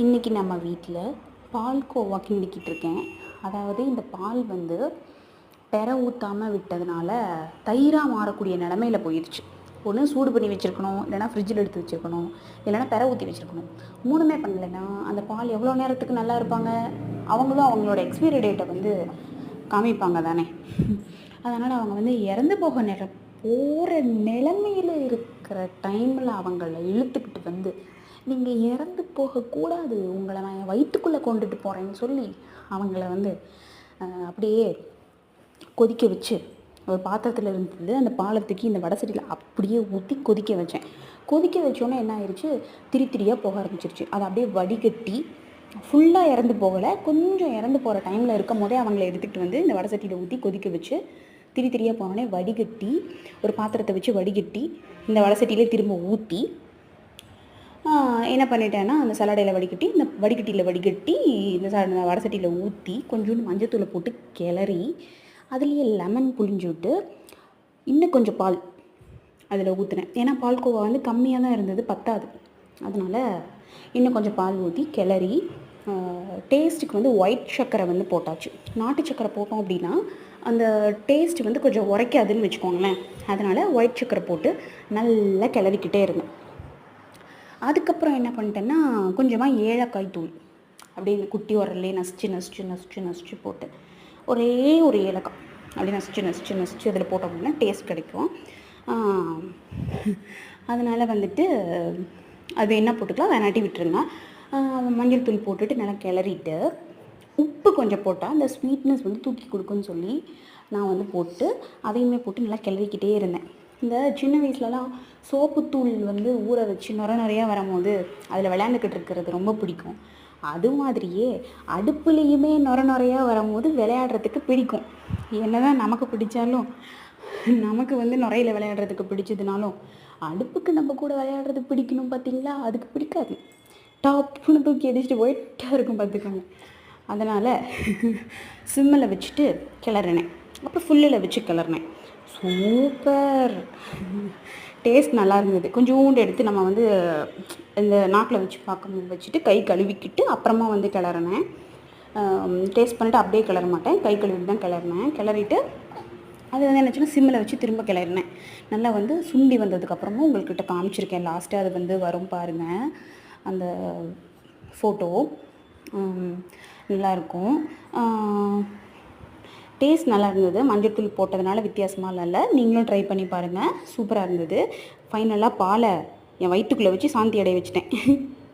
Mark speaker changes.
Speaker 1: இன்றைக்கி நம்ம வீட்டில் பால் கோவா கிண்டிக்கிட்டு இருக்கேன். அதாவது இந்த பால் வந்து பெற ஊற்றாமல் விட்டதுனால தயிராக மாறக்கூடிய நிலமையில போயிடுச்சு ஒன்று சூடு பண்ணி வச்சுருக்கணும் இல்லைனா ஃப்ரிட்ஜில் எடுத்து வச்சுருக்கணும் இல்லைனா பெற ஊற்றி வச்சுருக்கணும். மூணுமே பண்ணலைன்னா அந்த பால் எவ்வளோ நேரத்துக்கு நல்லா இருப்பாங்க? அவங்களும் அவங்களோட எக்ஸ்பைரி டேட்டை வந்து காமிப்பாங்க தானே. அதனால் அவங்க வந்து இறந்து போக நிற போகிற நிலமையில் இருக்கிற டைமில் அவங்கள இழுத்துக்கிட்டு வந்து நீங்கள் இறந்து போகக்கூடாது உங்களை நான் என் வயிற்றுக்குள்ளே கொண்டுட்டு போகிறேன்னு சொல்லி அவங்கள வந்து அப்படியே கொதிக்க வச்சு ஒரு பாத்திரத்தில் இருந்தது அந்த பாலத்துக்கு இந்த வடை சட்டியில் அப்படியே ஊற்றி கொதிக்க வச்சேன். கொதிக்க வச்சோன்னே என்ன ஆயிடுச்சு திரி திரியாக போக ஆரம்பிச்சிருச்சு. அதை அப்படியே வடிகட்டி ஃபுல்லாக இறந்து போகலை. கொஞ்சம் இறந்து போகிற டைமில் இருக்கும் போதே அவங்கள எடுத்துக்கிட்டு வந்து இந்த வடை சட்டியில் ஊற்றி கொதிக்க வச்சு திரி திரியாக போனோடனே வடிகட்டி ஒரு பாத்திரத்தை வச்சு வடிகட்டி இந்த வடை சட்டியிலே திரும்ப ஊற்றி என்ன பண்ணிட்டேன்னா அந்த சலாடையில் வடிகட்டி இந்த வடிகட்டியில் வடிகட்டி இந்த ச இந்த வடை சட்டியில் ஊற்றி கொஞ்சோண்டு மஞ்சத்தூளை போட்டு கிளறி அதுலேயே லெமன் புழிஞ்சு விட்டு இன்னும் கொஞ்சம் பால் அதில் ஊற்றினேன் ஏன்னா பால்கோவா வந்து கம்மியாக தான் இருந்தது பத்தாது. அதனால் இன்னும் கொஞ்சம் பால் ஊற்றி கிளறி டேஸ்ட்டுக்கு வந்து ஒயிட் சர்க்கரை வந்து போட்டாச்சு. நாட்டு சர்க்கரை போட்டோம் அப்படின்னா அந்த டேஸ்ட் வந்து கொஞ்சம் உரைக்காதுன்னு வச்சுக்கோங்களேன். அதனால் ஒயிட் சர்க்கரை போட்டு நல்லா கிளறிக்கிட்டே இருந்தேன் அதுக்கப்புறம் என்ன பண்ணிட்டேன்னா கொஞ்சமாக ஏலக்காய் தூள் அப்படியே இந்த குட்டி உரலே நசிச்சு நசிச்சு நசிச்சு நசிச்சு போட்டு ஒரே ஒரு ஏலக்காய் அப்படியே நசிச்சு நசிச்சு நசிச்சு அதில் போட்டோம் அப்படின்னா டேஸ்ட் கிடைக்கும். அதனால் வந்துட்டு அது என்ன போட்டுக்கலாம்? வேணாட்டி விட்டுருங்க. மஞ்சள் தூள் போட்டுட்டு நல்லா கிளறிட்டு உப்பு கொஞ்சம் போட்டால் அந்த ஸ்வீட்னஸ் வந்து தூக்கி கொடுக்குன்னு சொல்லி நான் வந்து போட்டு அதையுமே போட்டு நல்லா கிளறிக்கிட்டே இருந்தேன். இந்த சின்ன வயசுலலாம் சோப்புத்தூள் வந்து ஊற வச்சு நுர நிறையா வரும்போது அதில் விளையாண்டுக்கிட்டு இருக்கிறது ரொம்ப பிடிக்கும். அது மாதிரியே அடுப்புலேயுமே நுர நுறையா வரும்போது விளையாடுறதுக்கு பிடிக்கும். என்னதான் நமக்கு பிடிச்சாலும் நமக்கு வந்து நுரையில் விளையாடுறதுக்கு பிடிச்சதுனாலும் அடுப்புக்கு நம்ம கூட விளையாடுறது பிடிக்கணும் பார்த்தீங்களா அதுக்கு பிடிக்காது. டாப்னு தூக்கி அடிச்சுட்டு ஒயிட்டாக இருக்கும் பார்த்துக்கோங்க அதனால் சிம்மில் வச்சுட்டு கிளறினேன். அப்புறம் ஃபுல்லில் வச்சு கிளறினேன். சூப்பர். டேஸ்ட் நல்லா இருந்தது. கொஞ்சோண்டு எடுத்து நம்ம வந்து இந்த நாக்கில் வச்சு பார்க்க வச்சுட்டு கை கழுவிக்கிட்டு அப்புறமா வந்து கிளறினேன். டேஸ்ட் பண்ணிட்டு அப்படியே கிளற மாட்டேன். கை கழுவிட்டு தான் கிளறினேன். கிளறிட்டு அது வந்து என்னச்சுன்னா சிம்மில் வச்சு திரும்ப கிளறினேன். நல்லா வந்து சுண்டி வந்ததுக்கப்புறமும் உங்கள்கிட்ட காமிச்சிருக்கேன். லாஸ்ட்டாக அது வந்து வரும் பாருங்கள் அந்த ஃபோட்டோ நல்லாயிருக்கும் டேஸ்ட் நல்லா இருந்தது. மஞ்சள்தூள் போட்டதுனால வித்தியாசமாக இல்லை. நீங்களும் ட்ரை பண்ணி பாருங்கள் சூப்பராக இருந்தது. ஃபைனலாக பாலை என் வயிற்றுக்குள்ளே வச்சு சாந்தி அடைய வச்சுட்டேன்.